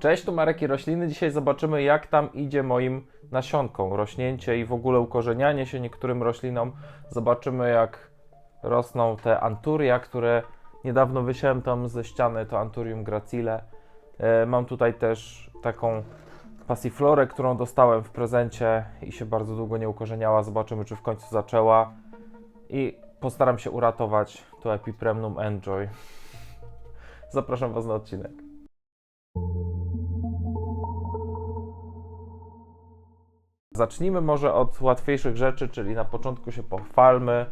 Cześć, tu Marek i Rośliny. Dzisiaj zobaczymy, jak tam idzie moim nasionkom. Rośnięcie i w ogóle ukorzenianie się niektórym roślinom. Zobaczymy, jak rosną te anturia, które niedawno wysiałem tam ze ściany, to Anturium gracile. E, mam tutaj też taką passiflorę, którą dostałem w prezencie i się bardzo długo nie ukorzeniała. Zobaczymy, czy w końcu zaczęła. I postaram się uratować to Epipremnum Enjoy. Zapraszam Was na odcinek. Zacznijmy może od łatwiejszych rzeczy, czyli na początku się pochwalmy.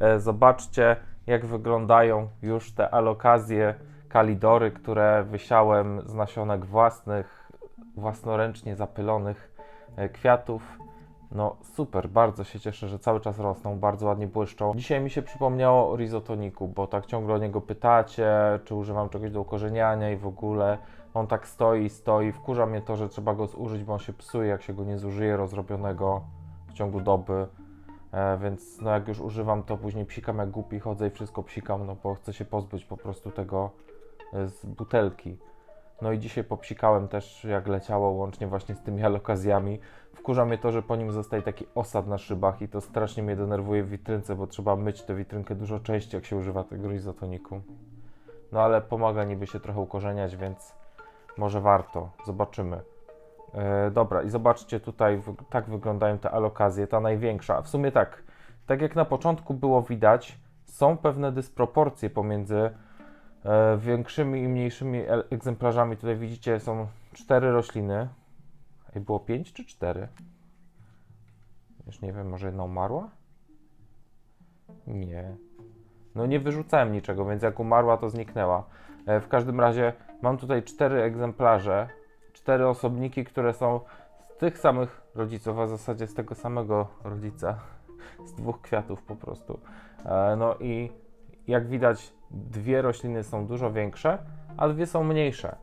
E, Zobaczcie, jak wyglądają już te alokazje kalidory, które wysiałem z nasionek własnych, własnoręcznie zapylonych e, kwiatów. No super, bardzo się cieszę, że cały czas rosną, bardzo ładnie błyszczą. Dzisiaj mi się przypomniało o rizotoniku, bo tak ciągle o niego pytacie, czy używam czegoś do ukorzeniania i w ogóle. On tak stoi stoi. Wkurza mnie to, że trzeba go zużyć, bo on się psuje, jak się go nie zużyje rozrobionego w ciągu doby. E, więc no jak już używam, to później psikam jak głupi, chodzę i wszystko psikam, no bo chcę się pozbyć po prostu tego e, z butelki. No i dzisiaj popsikałem też jak leciało, łącznie właśnie z tymi alokazjami. Wkurza mnie to, że po nim zostaje taki osad na szybach i to strasznie mnie denerwuje w witrynce, bo trzeba myć tę witrynkę dużo częściej, jak się używa tego izotoniku. No ale pomaga niby się trochę ukorzeniać, więc może warto. Zobaczymy. E, dobra, i zobaczcie tutaj, tak wyglądają te alokazje, ta największa. W sumie tak, tak jak na początku było widać, są pewne dysproporcje pomiędzy e, większymi i mniejszymi egzemplarzami. Tutaj widzicie, są cztery rośliny. Ej, było pięć czy cztery? Już nie wiem, może jedna umarła? Nie. No nie wyrzucałem niczego, więc jak umarła, to zniknęła. E, w każdym razie mam tutaj cztery egzemplarze, cztery osobniki, które są z tych samych rodziców, a w zasadzie z tego samego rodzica, z dwóch kwiatów po prostu. E, no i jak widać, dwie rośliny są dużo większe, a dwie są mniejsze.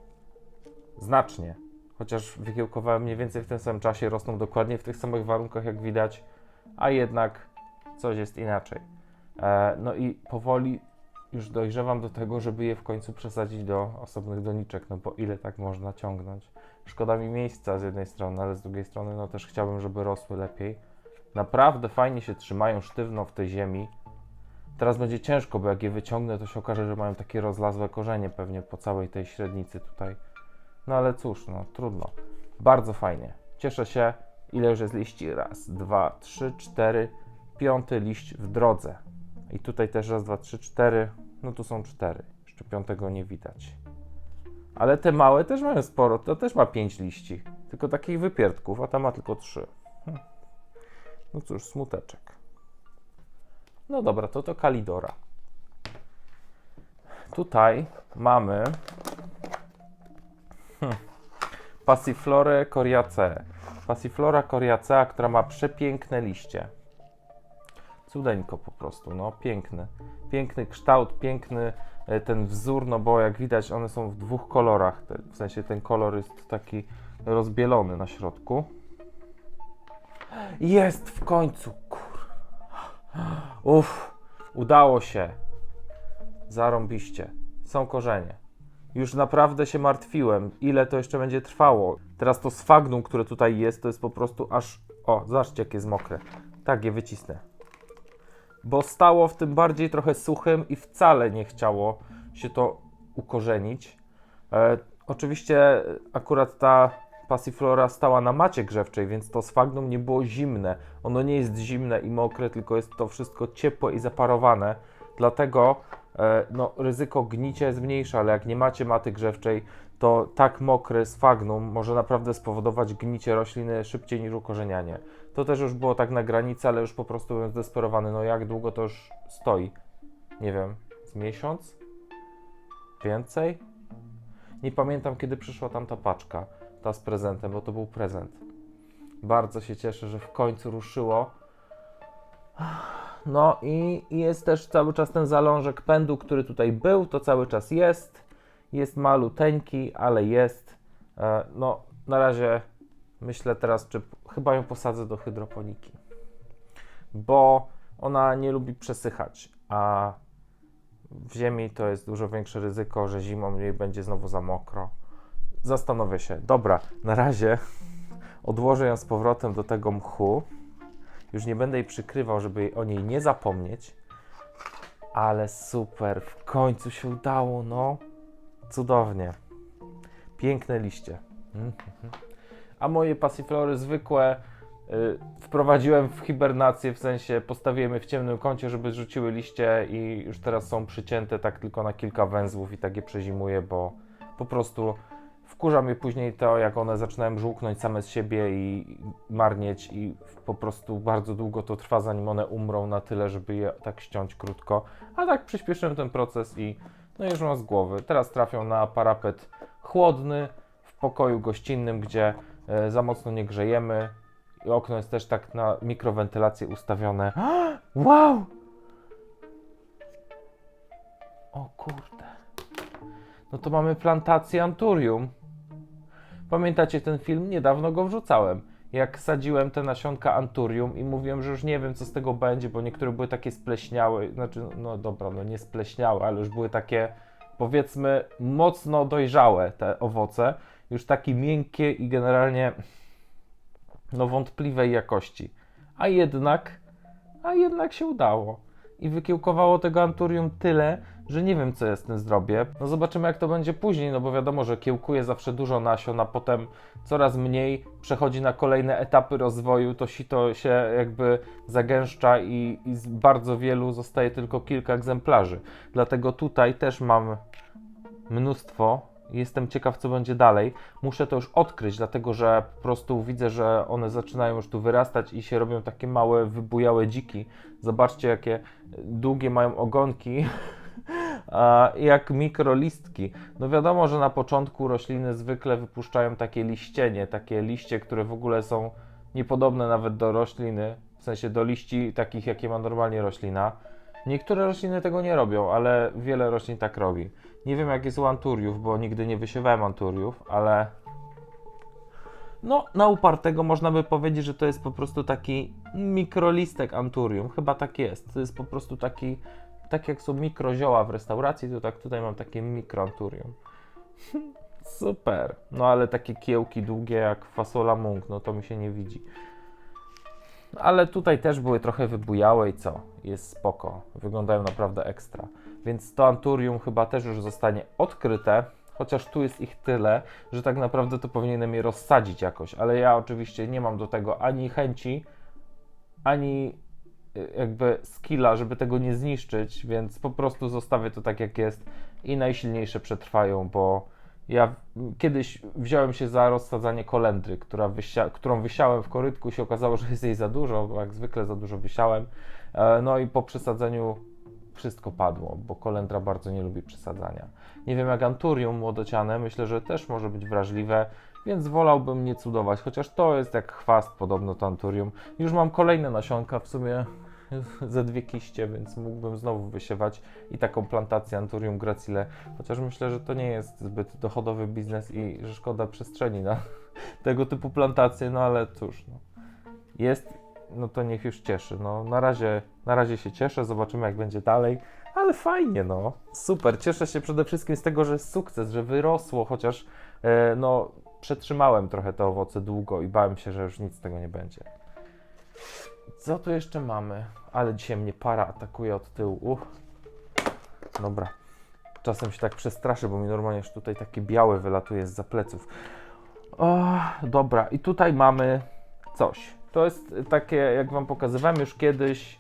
Znacznie. Chociaż wykiełkowały mniej więcej w tym samym czasie, rosną dokładnie w tych samych warunkach, jak widać, a jednak coś jest inaczej. E, no i powoli już dojrzewam do tego, żeby je w końcu przesadzić do osobnych doniczek, no bo ile tak można ciągnąć? Szkoda mi miejsca z jednej strony, ale z drugiej strony no też chciałbym, żeby rosły lepiej. Naprawdę fajnie się trzymają sztywno w tej ziemi. Teraz będzie ciężko, bo jak je wyciągnę, to się okaże, że mają takie rozlazłe korzenie pewnie po całej tej średnicy tutaj. No ale cóż, no trudno. Bardzo fajnie. Cieszę się. Ile już jest liści? Raz, dwa, trzy, cztery. Piąty liść w drodze. I tutaj też raz, dwa, trzy, cztery. No tu są cztery. Jeszcze piątego nie widać. Ale te małe też mają sporo. To też ma pięć liści. Tylko takich wypierdków, a ta ma tylko trzy. Hm. No cóż, smuteczek. No dobra, to to Kalidora. Tutaj mamy hmm, Passiflorę coriacea. Passiflora coriacea, która ma przepiękne liście. Cudeńko po prostu, no piękny. Piękny kształt, piękny e, ten wzór, no bo jak widać one są w dwóch kolorach. W sensie ten kolor jest taki rozbielony na środku. Jest w końcu, kur... Uff, udało się. Zarąbiście. Są korzenie. Już naprawdę się martwiłem, ile to jeszcze będzie trwało. Teraz to sfagnum, które tutaj jest, to jest po prostu aż... O, zobaczcie, jakie jest mokre. Tak, je wycisnę. Bo stało w tym bardziej trochę suchym i wcale nie chciało się to ukorzenić. E, oczywiście akurat ta passiflora stała na macie grzewczej, więc to sfagnum nie było zimne. Ono nie jest zimne i mokre, tylko jest to wszystko ciepłe i zaparowane. Dlatego e, no, ryzyko gnicia jest mniejsze, ale jak nie macie maty grzewczej, to tak mokry sfagnum może naprawdę spowodować gnicie rośliny szybciej niż ukorzenianie. To też już było tak na granicy, ale już po prostu byłem zdesperowany. No jak długo to już stoi? Nie wiem, z miesiąc? Więcej? Nie pamiętam, kiedy przyszła tam ta paczka, ta z prezentem, bo to był prezent. Bardzo się cieszę, że w końcu ruszyło. No i i jest też cały czas ten zalążek pędu, który tutaj był, to cały czas jest. Jest maluteńki, ale jest. E, No, na razie myślę teraz, czy chyba ją posadzę do hydroponiki, bo ona nie lubi przesychać, a w ziemi to jest dużo większe ryzyko, że zimą jej będzie znowu za mokro. zastanowię się. Dobra, na razie odłożę ją z powrotem do tego mchu. Już nie będę jej przykrywał, żeby o niej nie zapomnieć. Ale super, w końcu się udało, no. Cudownie. Piękne liście. Mhm. A moje pasiflory zwykłe y, wprowadziłem w hibernację, w sensie postawiłem je w ciemnym kącie, żeby rzuciły liście i już teraz są przycięte tak tylko na kilka węzłów i tak je przezimuję, bo po prostu wkurza mnie później to, jak one zaczynają żółknąć same z siebie i marnieć i po prostu bardzo długo to trwa, zanim one umrą na tyle, żeby je tak ściąć krótko. A tak przyspieszyłem ten proces i no już mam z głowy. Teraz trafią na parapet chłodny w pokoju gościnnym, gdzie e, za mocno nie grzejemy. I okno jest też tak na mikrowentylację ustawione. Wow! O kurde. No to mamy plantację anturium. Pamiętacie ten film? Niedawno go wrzucałem. Jak sadziłem te nasionka anturium i mówiłem, że już nie wiem, co z tego będzie, bo niektóre były takie spleśniałe, znaczy, no dobra, no nie spleśniałe, ale już były takie, powiedzmy, mocno dojrzałe te owoce, już takie miękkie i generalnie, no wątpliwej jakości. A jednak, a jednak się udało. I wykiełkowało tego anturium tyle, że nie wiem, co ja z tym zrobię. No zobaczymy, jak to będzie później, no bo wiadomo, że kiełkuje zawsze dużo nasion, a potem coraz mniej przechodzi na kolejne etapy rozwoju, to sito się jakby zagęszcza i, i z bardzo wielu zostaje tylko kilka egzemplarzy. Dlatego tutaj też mam mnóstwo. Jestem ciekaw, co będzie dalej. Muszę to już odkryć, dlatego że po prostu widzę, że one zaczynają już tu wyrastać i się robią takie małe, wybujałe dziki. Zobaczcie, jakie długie mają ogonki. jak mikrolistki. No wiadomo, że na początku rośliny zwykle wypuszczają takie liścienie, takie liście, które w ogóle są niepodobne nawet do rośliny, w sensie do liści takich, jakie ma normalnie roślina. Niektóre rośliny tego nie robią, ale wiele roślin tak robi. Nie wiem jak jest u anturiów, bo nigdy nie wysiewałem anturiów, ale no, na upartego można by powiedzieć, że to jest po prostu taki mikrolistek anturium. Chyba tak jest. To jest po prostu taki tak jak są mikrozioła w restauracji, to tak tutaj mam takie mikroanturium. Super. No ale takie kiełki długie jak fasola mung, no to mi się nie widzi. Ale tutaj też były trochę wybujałe i co? Jest spoko. Wyglądają naprawdę ekstra. Więc to anturium chyba też już zostanie odkryte. Chociaż tu jest ich tyle, że tak naprawdę to powinienem je rozsadzić jakoś. Ale ja oczywiście nie mam do tego ani chęci, ani jakby skilla, żeby tego nie zniszczyć, więc po prostu zostawię to tak jak jest i najsilniejsze przetrwają, bo ja kiedyś wziąłem się za rozsadzanie kolendry, która wysia którą wysiałem w korytku się okazało, że jest jej za dużo, bo jak zwykle za dużo wysiałem. E, no i po przesadzeniu wszystko padło, bo kolendra bardzo nie lubi przesadzania. Nie wiem jak anturium młodociane, myślę, że też może być wrażliwe, więc wolałbym nie cudować, chociaż to jest jak chwast podobno to anturium. Już mam kolejne nasionka, w sumie ze dwie kiście, więc mógłbym znowu wysiewać i taką plantację Anturium gracile, chociaż myślę, że to nie jest zbyt dochodowy biznes i że szkoda przestrzeni na tego typu plantacje, no ale cóż, no. jest, no to niech już cieszy. No, na, razie, na razie się cieszę, zobaczymy jak będzie dalej, ale fajnie, no. Super, cieszę się przede wszystkim z tego, że jest sukces, że wyrosło, chociaż e, no, przetrzymałem trochę te owoce długo i bałem się, że już nic z tego nie będzie. Co tu jeszcze mamy? Ale dzisiaj mnie para atakuje od tyłu. Uch. Dobra. Czasem się tak przestraszę, bo mi normalnie już tutaj takie białe wylatuje z pleców. O, dobra, i tutaj mamy coś. To jest takie, jak Wam pokazywałem już kiedyś,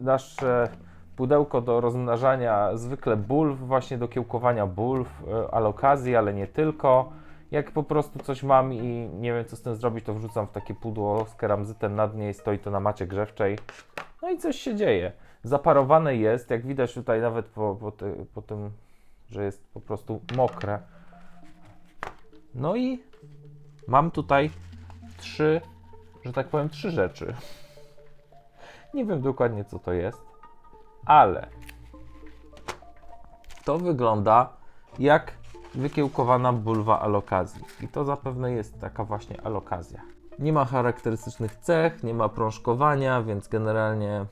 nasze pudełko do rozmnażania zwykle bulw, właśnie do kiełkowania bulw, e, alokazji, ale nie tylko. Jak po prostu coś mam i nie wiem co z tym zrobić, to wrzucam w takie pudło z keramzytem, nad niej stoi to na macie grzewczej. No i coś się dzieje. Zaparowane jest, jak widać tutaj nawet po, po, ty, po tym, że jest po prostu mokre. No i mam tutaj trzy, że tak powiem, trzy rzeczy. Nie wiem dokładnie co to jest, ale to wygląda jak wykiełkowana bulwa alokazji. I to zapewne jest taka właśnie alokazja. Nie ma charakterystycznych cech, nie ma prążkowania, więc generalnie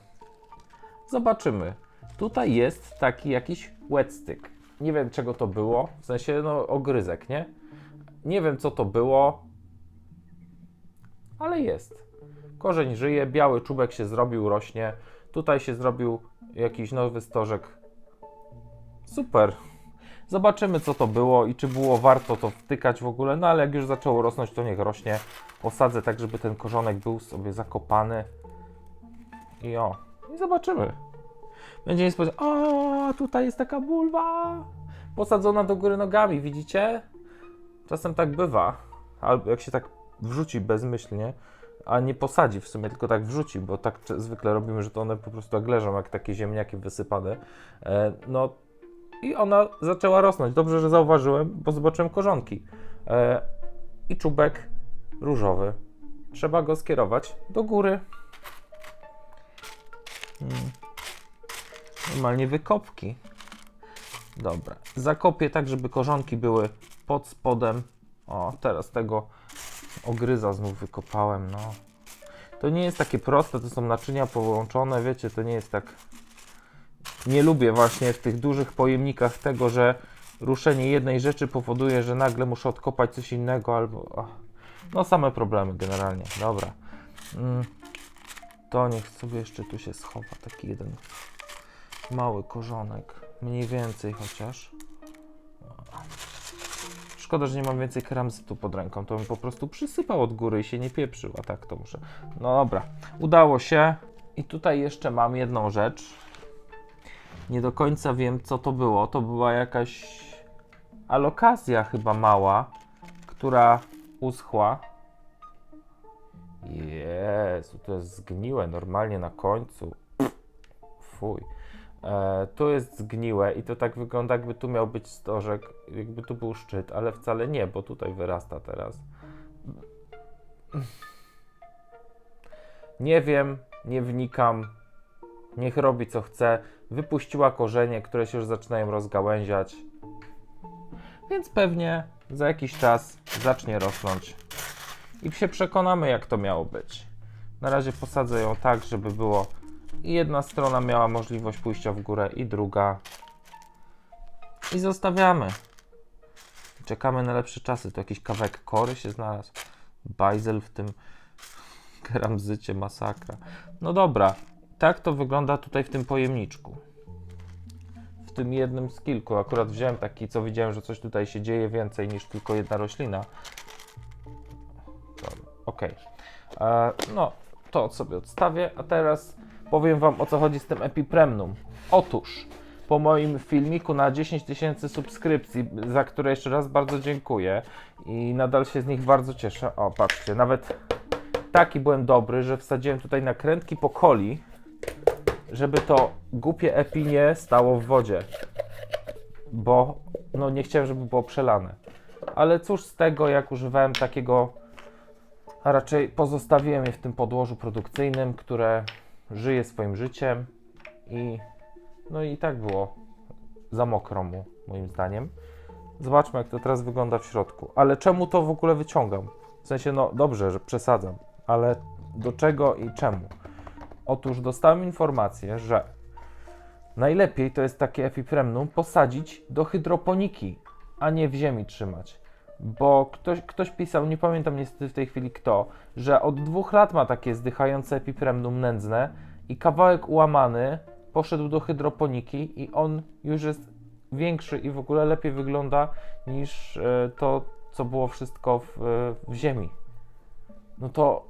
zobaczymy. Tutaj jest taki jakiś wet stick. Nie wiem czego to było, w sensie no ogryzek, nie? Nie wiem, co to było, ale jest. Korzeń żyje, biały czubek się zrobił, rośnie. Tutaj się zrobił jakiś nowy stożek. Super. Zobaczymy, co to było i czy było warto to wtykać w ogóle. No ale jak już zaczęło rosnąć, to niech rośnie. Posadzę tak, żeby ten korzonek był sobie zakopany. I o. I zobaczymy. Będzie niespodzianka. O, tutaj jest taka bulwa. Posadzona do góry nogami, widzicie? Czasem tak bywa. Albo jak się tak wrzuci bezmyślnie, a nie posadzi w sumie, tylko tak wrzuci, bo tak zwykle robimy, że to one po prostu tak leżą, jak takie ziemniaki wysypane. E, no i ona zaczęła rosnąć. Dobrze, że zauważyłem, bo zobaczyłem korzonki. E, I czubek różowy. Trzeba go skierować do góry. Hmm. Normalnie wykopki. Dobra. Zakopię tak, żeby korzonki były pod spodem. O, teraz tego ogryza znów wykopałem, no. To nie jest takie proste, to są naczynia połączone, wiecie, to nie jest tak... Nie lubię właśnie w tych dużych pojemnikach tego, że ruszenie jednej rzeczy powoduje, że nagle muszę odkopać coś innego albo... No same problemy generalnie, dobra. Mm. To niech sobie jeszcze tu się schowa taki jeden mały korzonek, mniej więcej chociaż. Szkoda, że nie mam więcej keramzytu pod ręką, to bym po prostu przysypał od góry i się nie pieprzył, a tak to muszę. No dobra, udało się. I tutaj jeszcze mam jedną rzecz. Nie do końca wiem, co to było. To była jakaś alokazja chyba mała, która uschła. Jezu, to jest zgniłe normalnie na końcu. Fuj. E, tu jest zgniłe i to tak wygląda, jakby tu miał być stożek, jakby tu był szczyt, ale wcale nie, bo tutaj wyrasta teraz. Nie wiem, nie wnikam. Niech robi co chce. Wypuściła korzenie, które się już zaczynają rozgałęziać. Więc pewnie za jakiś czas zacznie rosnąć. I się przekonamy, jak to miało być. Na razie posadzę ją tak, żeby było jedna strona miała możliwość pójścia w górę i druga. I zostawiamy. Czekamy na lepsze czasy. Tu jakiś kawałek kory się znalazł. Bajzel w tym keramzycie, masakra. No dobra, tak to wygląda tutaj w tym pojemniczku. W tym jednym z kilku. Akurat wziąłem taki, co widziałem, że coś tutaj się dzieje więcej niż tylko jedna roślina. Okej. E, No, to sobie odstawię, a teraz powiem Wam o co chodzi z tym Epipremnum. Otóż, po moim filmiku na 10 tysięcy subskrypcji, za które jeszcze raz bardzo dziękuję i nadal się z nich bardzo cieszę. O, patrzcie, nawet taki byłem dobry, że wsadziłem tutaj nakrętki po coli, żeby to głupie Epi nie stało w wodzie, bo no nie chciałem, żeby było przelane. Ale cóż z tego, jak używałem takiego, a raczej pozostawiłem je w tym podłożu produkcyjnym, które żyje swoim życiem i no i tak było za mokro mu, moim zdaniem. Zobaczmy, jak to teraz wygląda w środku. Ale czemu to w ogóle wyciągam? W sensie, no dobrze, że przesadzam, ale do czego i czemu? Otóż dostałem informację, że najlepiej to jest takie epipremnum posadzić do hydroponiki, a nie w ziemi trzymać. Bo ktoś, ktoś pisał, nie pamiętam niestety w tej chwili kto, że od dwóch lat ma takie zdychające epipremnum nędzne i kawałek ułamany poszedł do hydroponiki i on już jest większy i w ogóle lepiej wygląda niż e, to, co było wszystko w, e, w ziemi. No to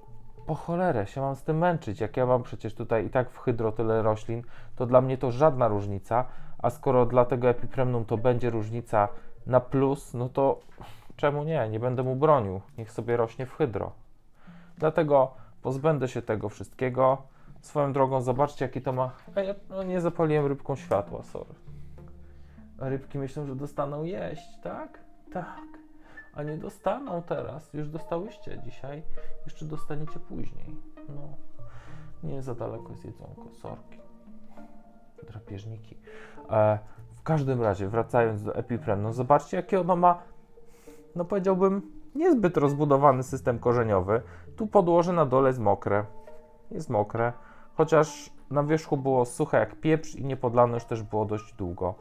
po cholerę się mam z tym męczyć, jak ja mam przecież tutaj i tak w hydro tyle roślin, to dla mnie to żadna różnica, a skoro dla tego epipremnum to będzie różnica na plus, no to czemu nie? Nie będę mu bronił. Niech sobie rośnie w hydro. Dlatego pozbędę się tego wszystkiego. Swoją drogą, zobaczcie, jaki to ma. A ja no, nie zapaliłem rybką światła, sorry. Rybki myślą, że dostaną jeść, tak? Tak. A nie dostaną teraz. Już dostałyście dzisiaj. Jeszcze dostaniecie później. No. Nie za daleko jest jedzonko, sorki. Drapieżniki. E, w każdym razie, wracając do Epiprem, no zobaczcie, jakie ono ma, no powiedziałbym, niezbyt rozbudowany system korzeniowy. Tu podłoże na dole jest mokre. Jest mokre. Chociaż na wierzchu było suche jak pieprz i niepodlane już też było dość długo.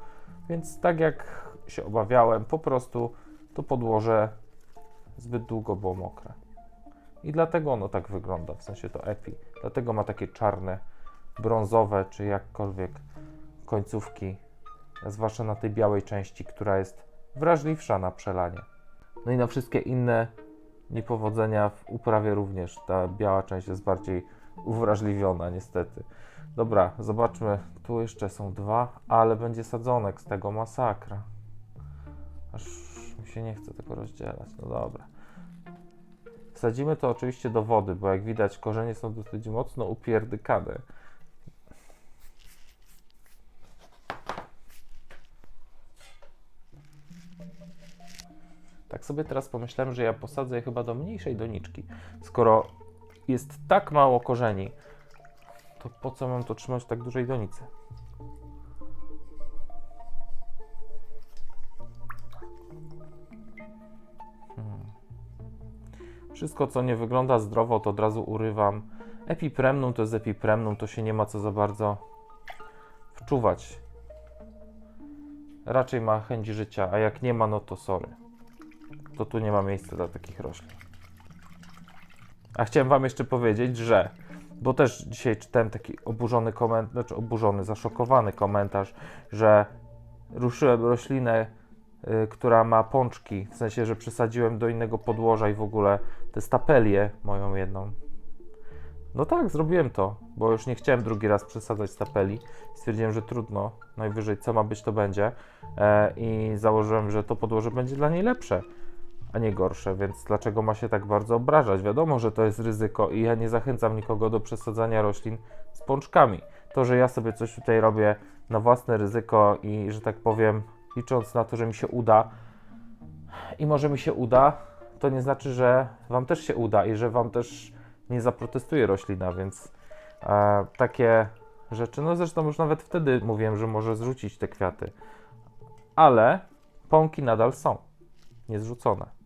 Więc tak jak się obawiałem, po prostu to podłoże zbyt długo było mokre. I dlatego ono tak wygląda, w sensie to epi. Dlatego ma takie czarne, brązowe, czy jakkolwiek końcówki, zwłaszcza na tej białej części, która jest wrażliwsza na przelanie. No i na wszystkie inne niepowodzenia w uprawie również ta biała część jest bardziej uwrażliwiona, niestety. Dobra, zobaczmy. Tu jeszcze są dwa, ale będzie sadzonek z tego masakra. Aż mi się nie chce tego rozdzielać. No dobra. Wsadzimy to oczywiście do wody, bo jak widać korzenie są dosyć mocno upierdykane. Tak sobie teraz pomyślałem, że ja posadzę je chyba do mniejszej doniczki. Skoro jest tak mało korzeni, to po co mam to trzymać w tak dużej donicy? Hmm. Wszystko, co nie wygląda zdrowo, to od razu urywam. Epipremnum to jest epipremnum, to się nie ma co za bardzo wczuwać. Raczej ma chęć życia, a jak nie ma, no to sorry. To tu nie ma miejsca dla takich roślin. A chciałem Wam jeszcze powiedzieć, że, bo też dzisiaj czytałem taki oburzony komentarz, znaczy oburzony, zaszokowany komentarz, że ruszyłem roślinę, y, która ma pączki, w sensie, że przesadziłem do innego podłoża i w ogóle te stapelię moją jedną. No tak, zrobiłem to, bo już nie chciałem drugi raz przesadzać stapeli. Stwierdziłem, że trudno, najwyżej co ma być, to będzie. E, I założyłem, że to podłoże będzie dla niej lepsze a nie gorsze, więc dlaczego ma się tak bardzo obrażać? Wiadomo, że to jest ryzyko i ja nie zachęcam nikogo do przesadzania roślin z pączkami. To, że ja sobie coś tutaj robię na własne ryzyko i, że tak powiem, licząc na to, że mi się uda i może mi się uda, to nie znaczy, że Wam też się uda i że Wam też nie zaprotestuje roślina, więc e, takie rzeczy, no zresztą już nawet wtedy mówiłem, że może zrzucić te kwiaty, ale pąki nadal są niezrzucone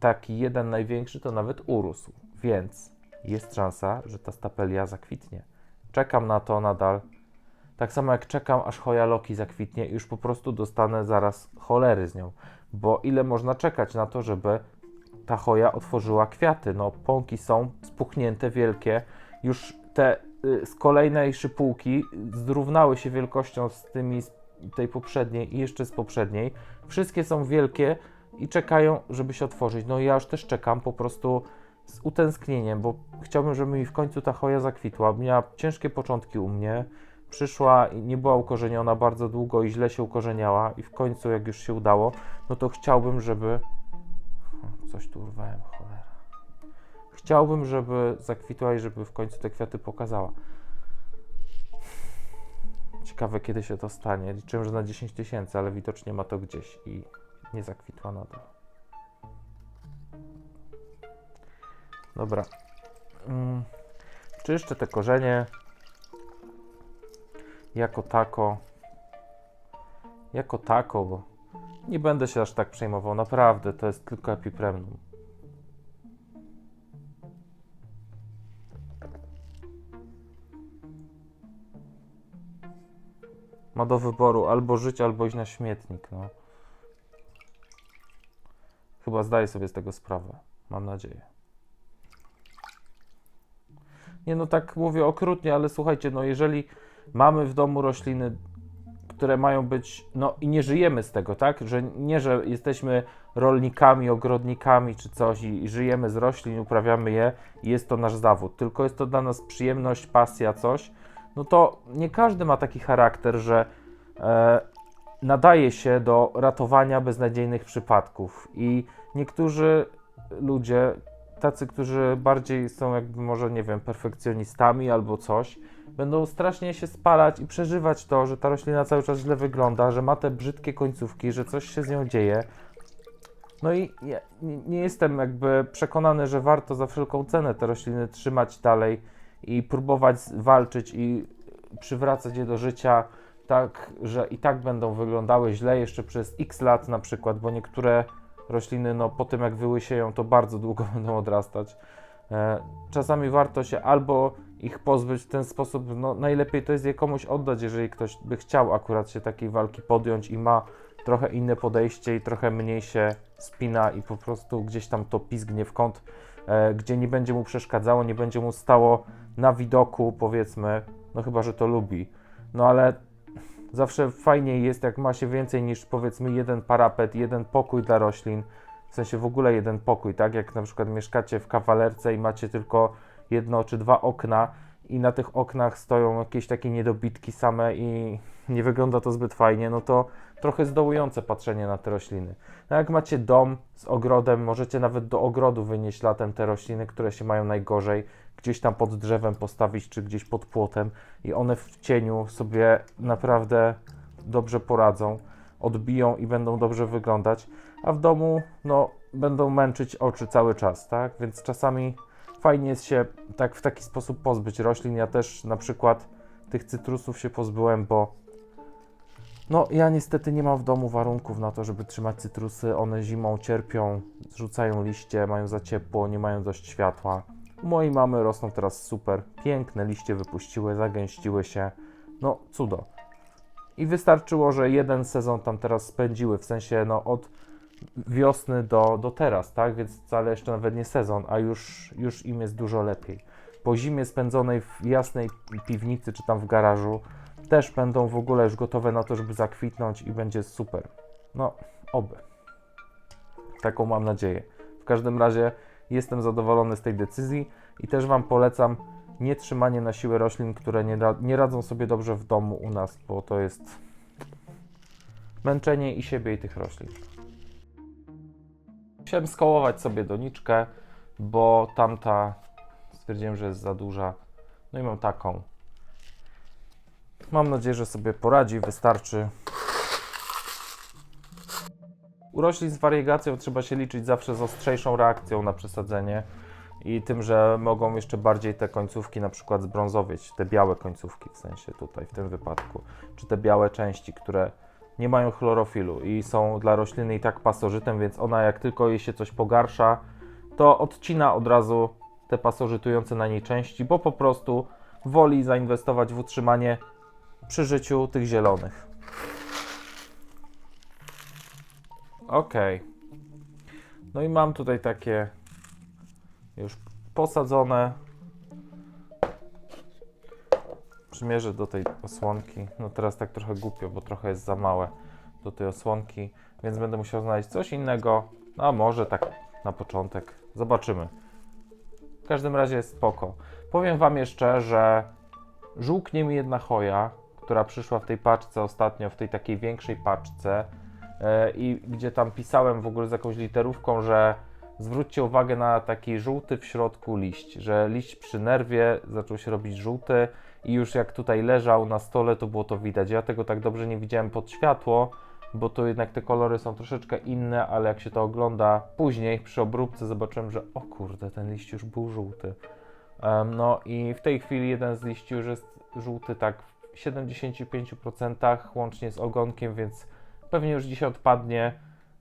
taki jeden największy to nawet urósł, więc jest szansa, że ta stapelia zakwitnie. Czekam na to nadal. Tak samo jak czekam, aż choja Loki zakwitnie i już po prostu dostanę zaraz cholery z nią. Bo ile można czekać na to, żeby ta choja otworzyła kwiaty? No, pąki są spuchnięte, wielkie. Już te y, z kolejnej szypułki zrównały się wielkością z tymi z tej poprzedniej i jeszcze z poprzedniej. Wszystkie są wielkie, i czekają, żeby się otworzyć. No i ja już też czekam po prostu z utęsknieniem, bo chciałbym, żeby mi w końcu ta choja zakwitła. Miała ciężkie początki u mnie, przyszła i nie była ukorzeniona bardzo długo i źle się ukorzeniała i w końcu jak już się udało, no to chciałbym, żeby... Coś tu urwałem, cholera. Chciałbym, żeby zakwitła i żeby w końcu te kwiaty pokazała. Ciekawe, kiedy się to stanie. Liczyłem, że na 10 tysięcy, ale widocznie ma to gdzieś i nie zakwitła nadal. Dobra. Mm. Czyszczę te korzenie jako tako. Jako tako, bo nie będę się aż tak przejmował. Naprawdę, to jest tylko epipremnum. Ma do wyboru albo żyć, albo iść na śmietnik. No. Chyba zdaję sobie z tego sprawę. Mam nadzieję. Nie no, tak mówię okrutnie, ale słuchajcie, no jeżeli mamy w domu rośliny, które mają być, no i nie żyjemy z tego, tak? Że nie, że jesteśmy rolnikami, ogrodnikami czy coś i, żyjemy z roślin, uprawiamy je i jest to nasz zawód, tylko jest to dla nas przyjemność, pasja, coś, no to nie każdy ma taki charakter, że e, nadaje się do ratowania beznadziejnych przypadków. I niektórzy ludzie, tacy, którzy bardziej są jakby może, nie wiem, perfekcjonistami albo coś, będą strasznie się spalać i przeżywać to, że ta roślina cały czas źle wygląda, że ma te brzydkie końcówki, że coś się z nią dzieje. No i ja nie jestem jakby przekonany, że warto za wszelką cenę te rośliny trzymać dalej i próbować walczyć i przywracać je do życia tak, że i tak będą wyglądały źle jeszcze przez x lat na przykład, bo niektóre rośliny, no po tym jak wyłysieją, to bardzo długo będą odrastać. E, czasami warto się albo ich pozbyć w ten sposób, no najlepiej to jest je komuś oddać, jeżeli ktoś by chciał akurat się takiej walki podjąć i ma trochę inne podejście i trochę mniej się spina i po prostu gdzieś tam to pizgnie w kąt, e, gdzie nie będzie mu przeszkadzało, nie będzie mu stało na widoku, powiedzmy, no chyba, że to lubi. No ale zawsze fajniej jest, jak ma się więcej niż powiedzmy jeden parapet, jeden pokój dla roślin, w sensie w ogóle jeden pokój, tak? Jak na przykład mieszkacie w kawalerce i macie tylko jedno czy dwa okna i na tych oknach stoją jakieś takie niedobitki same i nie wygląda to zbyt fajnie, no to trochę zdołujące patrzenie na te rośliny. No jak macie dom z ogrodem, możecie nawet do ogrodu wynieść latem te rośliny, które się mają najgorzej, gdzieś tam pod drzewem postawić, czy gdzieś pod płotem i one w cieniu sobie naprawdę dobrze poradzą, odbiją i będą dobrze wyglądać, a w domu, no, będą męczyć oczy cały czas, tak? Więc czasami fajnie jest się tak w taki sposób pozbyć roślin. Ja też na przykład tych cytrusów się pozbyłem, bo no ja niestety nie mam w domu warunków na to, żeby trzymać cytrusy. One zimą cierpią, zrzucają liście, mają za ciepło, nie mają dość światła. U mojej mamy rosną teraz super, piękne liście wypuściły, zagęściły się. No cudo. I wystarczyło, że jeden sezon tam teraz spędziły, w sensie no od wiosny do, do teraz, tak? Więc wcale jeszcze nawet nie sezon, a już, już im jest dużo lepiej. Po zimie spędzonej w jasnej piwnicy czy tam w garażu też będą w ogóle już gotowe na to, żeby zakwitnąć i będzie super. No, oby. Taką mam nadzieję. W każdym razie jestem zadowolony z tej decyzji i też Wam polecam nie trzymanie na siłę roślin, które nie, ra- nie radzą sobie dobrze w domu u nas, bo to jest męczenie i siebie i tych roślin. Chciałem skołować sobie doniczkę, bo tamta stwierdziłem, że jest za duża. No i mam taką. Mam nadzieję, że sobie poradzi, wystarczy. U roślin z wariegacją trzeba się liczyć zawsze z ostrzejszą reakcją na przesadzenie i tym, że mogą jeszcze bardziej te końcówki na przykład zbrązowieć, te białe końcówki w sensie tutaj w tym wypadku, czy te białe części, które nie mają chlorofilu i są dla rośliny i tak pasożytem, więc ona jak tylko jej się coś pogarsza, to odcina od razu te pasożytujące na niej części, bo po prostu woli zainwestować w utrzymanie przy życiu tych zielonych. Ok. No i mam tutaj takie już posadzone. Przymierzę do tej osłonki. No teraz tak trochę głupio, bo trochę jest za małe do tej osłonki, więc będę musiał znaleźć coś innego. No, może tak na początek. Zobaczymy. W każdym razie jest spoko. Powiem Wam jeszcze, że żółknie mi jedna choja, która przyszła w tej paczce ostatnio, w tej takiej większej paczce i gdzie tam pisałem w ogóle z jakąś literówką, że zwróćcie uwagę na taki żółty w środku liść, że liść przy nerwie zaczął się robić żółty i już jak tutaj leżał na stole, to było to widać. Ja tego tak dobrze nie widziałem pod światło, bo to jednak te kolory są troszeczkę inne, ale jak się to ogląda później przy obróbce, zobaczyłem, że o kurde, ten liść już był żółty. No i w tej chwili jeden z liści już jest żółty tak w 75% łącznie z ogonkiem, więc pewnie już dzisiaj odpadnie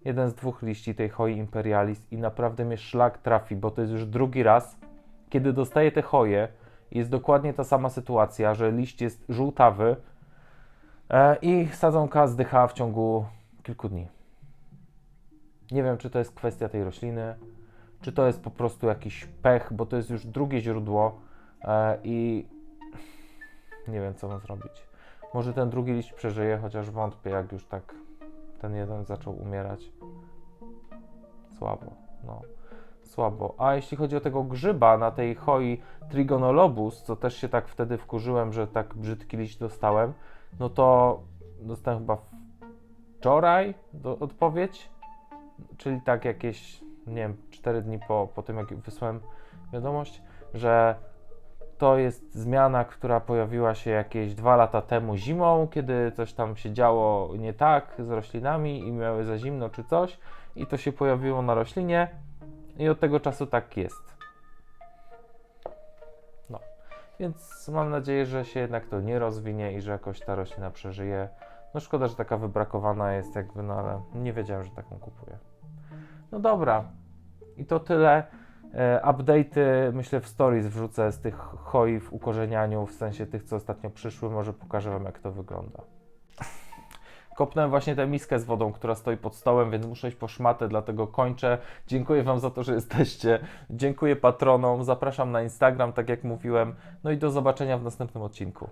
jeden z dwóch liści tej hoi imperialis i naprawdę mnie szlak trafi, bo to jest już drugi raz, kiedy dostaję te hoje jest dokładnie ta sama sytuacja, że liść jest żółtawy e, i sadzonka zdycha w ciągu kilku dni. Nie wiem, czy to jest kwestia tej rośliny, czy to jest po prostu jakiś pech, bo to jest już drugie źródło e, i nie wiem, co mam zrobić. Może ten drugi liść przeżyje, chociaż wątpię, jak już tak ten jeden zaczął umierać. Słabo, no. Słabo. A jeśli chodzi o tego grzyba na tej hoi Trigonolobus, co też się tak wtedy wkurzyłem, że tak brzydki liść dostałem, no to dostałem chyba wczoraj do, odpowiedź, czyli tak jakieś, nie wiem, 4 dni po, po tym, jak wysłałem wiadomość, że to jest zmiana, która pojawiła się jakieś dwa lata temu zimą, kiedy coś tam się działo nie tak z roślinami i miały za zimno czy coś, i to się pojawiło na roślinie, i od tego czasu tak jest. No, więc mam nadzieję, że się jednak to nie rozwinie i że jakoś ta roślina przeżyje. No szkoda, że taka wybrakowana jest, jakby, no ale nie wiedziałem, że taką kupuję. No dobra, i to tyle. E, Update'y myślę w stories wrzucę z tych hoi w ukorzenianiu, w sensie tych, co ostatnio przyszły. Może pokażę Wam, jak to wygląda. Kopnąłem właśnie tę miskę z wodą, która stoi pod stołem, więc muszę iść po szmatę, dlatego kończę. Dziękuję Wam za to, że jesteście. Dziękuję patronom. Zapraszam na Instagram, tak jak mówiłem. No i do zobaczenia w następnym odcinku.